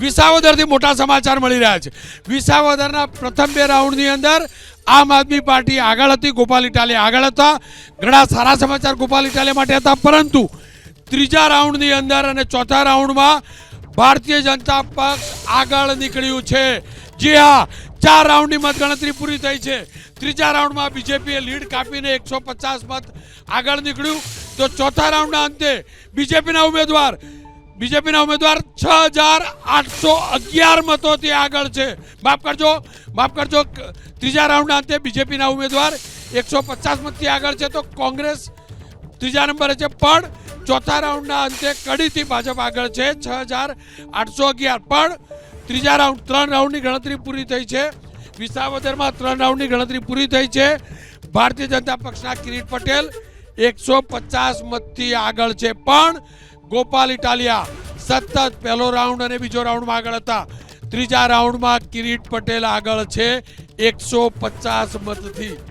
વિસાવદરથી મોટા સમાચાર મળી રહ્યા છે. વિસાવદરના પ્રથમ બે રાઉન્ડની અંદર આમ આદમી પાર્ટી આગળ હતી, ગોપાલ ઇટાલે આગળ હતા. ઘણા સારા સમાચાર ગોપાલ ઇટાલે માટે હતા, પરંતુ ત્રીજા રાઉન્ડની અંદર અને ચોથા રાઉન્ડમાં ભારતીય જનતા પક્ષ આગળ નીકળ્યું છે. જી હા, ચાર રાઉન્ડની મતગણતરી પૂરી થઈ છે. ત્રીજા રાઉન્ડમાં બીજેપીએ લીડ કાપીને એકસો મત આગળ નીકળ્યું. તો ચોથા રાઉન્ડના અંતે બીજેપીના ઉમેદવાર બીજેપીના ઉમેદવાર છ હજાર આઠસો અગિયાર મતોથી આગળ છે. માફ કરજો માફ કરજો ત્રીજા રાઉન્ડના અંતે બીજેપીના ઉમેદવાર એકસો પચાસ મતથી આગળ છે તો કોંગ્રેસ ત્રીજા નંબરે છે. પણ ચોથા રાઉન્ડના અંતે કડીથી ભાજપ આગળ છે છ હજાર આઠસો અગિયાર. પણ ત્રીજા રાઉન્ડ, ત્રણ રાઉન્ડની ગણતરી પૂરી થઈ છે. વિસાવદરમાં ત્રણ રાઉન્ડની ગણતરી પૂરી થઈ છે. ભારતીય જનતા પક્ષના કિરીટ પટેલ એકસો પચાસ મતથી આગળ છે. પણ ગોપાલ ઇટાલિયા સતત પહેલો રાઉન્ડ અને બીજો રાઉન્ડમાં આગળ હતા. ત્રીજા રાઉન્ડમાં કિરીટ પટેલ આગળ છે એકસો પચાસ મતથી.